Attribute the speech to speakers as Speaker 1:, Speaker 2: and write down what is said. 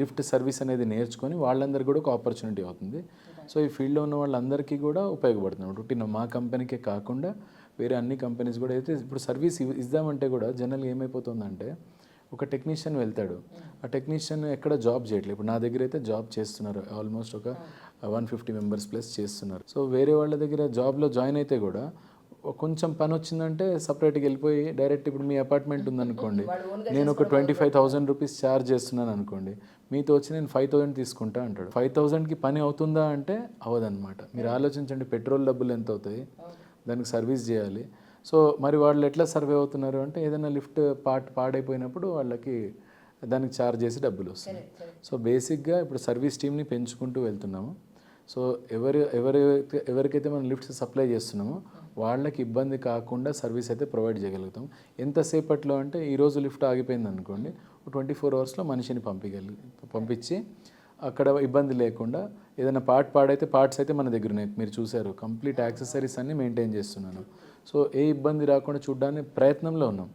Speaker 1: Lift service అనేది నేర్చుకొని వాళ్ళందరికీ కూడా ఒక ఆపర్చునిటీ అవుతుంది. సో ఈ ఫీల్డ్లో ఉన్న వాళ్ళందరికీ కూడా ఉపయోగపడుతుంది. పుట్టిన మా కంపెనీకే కాకుండా వేరే అన్ని కంపెనీస్ కూడా అయితే ఇప్పుడు సర్వీస్ ఇద్దామంటే కూడా జనరల్గా ఏమైపోతుందంటే ఒక టెక్నీషియన్ వెళ్తాడు. ఆ టెక్నీషియన్ ఎక్కడ జాబ్ చేయట్లేదు. ఇప్పుడు నా దగ్గర అయితే జాబ్ చేస్తున్నారు. ఆల్మోస్ట్ ఒక వన్ ఫిఫ్టీ మెంబర్స్ ప్లస్ చేస్తున్నారు. సో వేరే వాళ్ళ దగ్గర జాబ్లో జాయిన్ అయితే కూడా కొంచెం పని వచ్చిందంటే సపరేట్గా వెళ్ళిపోయి డైరెక్ట్ ఇప్పుడు మీ అపార్ట్మెంట్ ఉందనుకోండి. నేను ఒక twenty five thousand rupees charge చేస్తున్నాను అనుకోండి. మీతో వచ్చి నేను ఫైవ్ థౌసండ్ తీసుకుంటా అంటాడు. ఫైవ్ థౌసండ్కి పని అవుతుందా అంటే అవ్వదన్నమాట మీరు ఆలోచించండి పెట్రోల్ డబ్బులు ఎంత అవుతాయి? దానికి సర్వీస్ చేయాలి. సో మరి వాళ్ళు ఎట్లా సర్వే అవుతున్నారు అంటే ఏదైనా లిఫ్ట్ పార్ట్ పాడైపోయినప్పుడు వాళ్ళకి దానికి ఛార్జ్ చేసి డబ్బులు వస్తాయి. సో బేసిక్గా ఇప్పుడు సర్వీస్ టీమ్ని పెంచుకుంటూ వెళ్తున్నాము. సో ఎవరు ఎవరి ఎవరికైతే మనం లిఫ్ట్స్ సప్లై చేస్తున్నామో వాళ్ళకి ఇబ్బంది కాకుండా సర్వీస్ అయితే ప్రొవైడ్ చేయగలుగుతాం. ఎంతసేపట్లో అంటే ఈరోజు లిఫ్ట్ ఆగిపోయింది అనుకోండి ట్వంటీ ఫోర్ అవర్స్లో మనిషిని పంపించగలి పంపించి అక్కడ ఇబ్బంది లేకుండా ఏదైనా పార్ట్ పాడైతే పార్ట్స్ అయితే మన దగ్గర ఉన్నాయి మీరు చూశారు కంప్లీట్ యాక్సెసరీస్ అన్నీ మెయింటైన్ చేస్తున్నాను. సో ఏ ఇబ్బంది రాకుండా చూడడానికి ప్రయత్నంలో ఉన్నాం.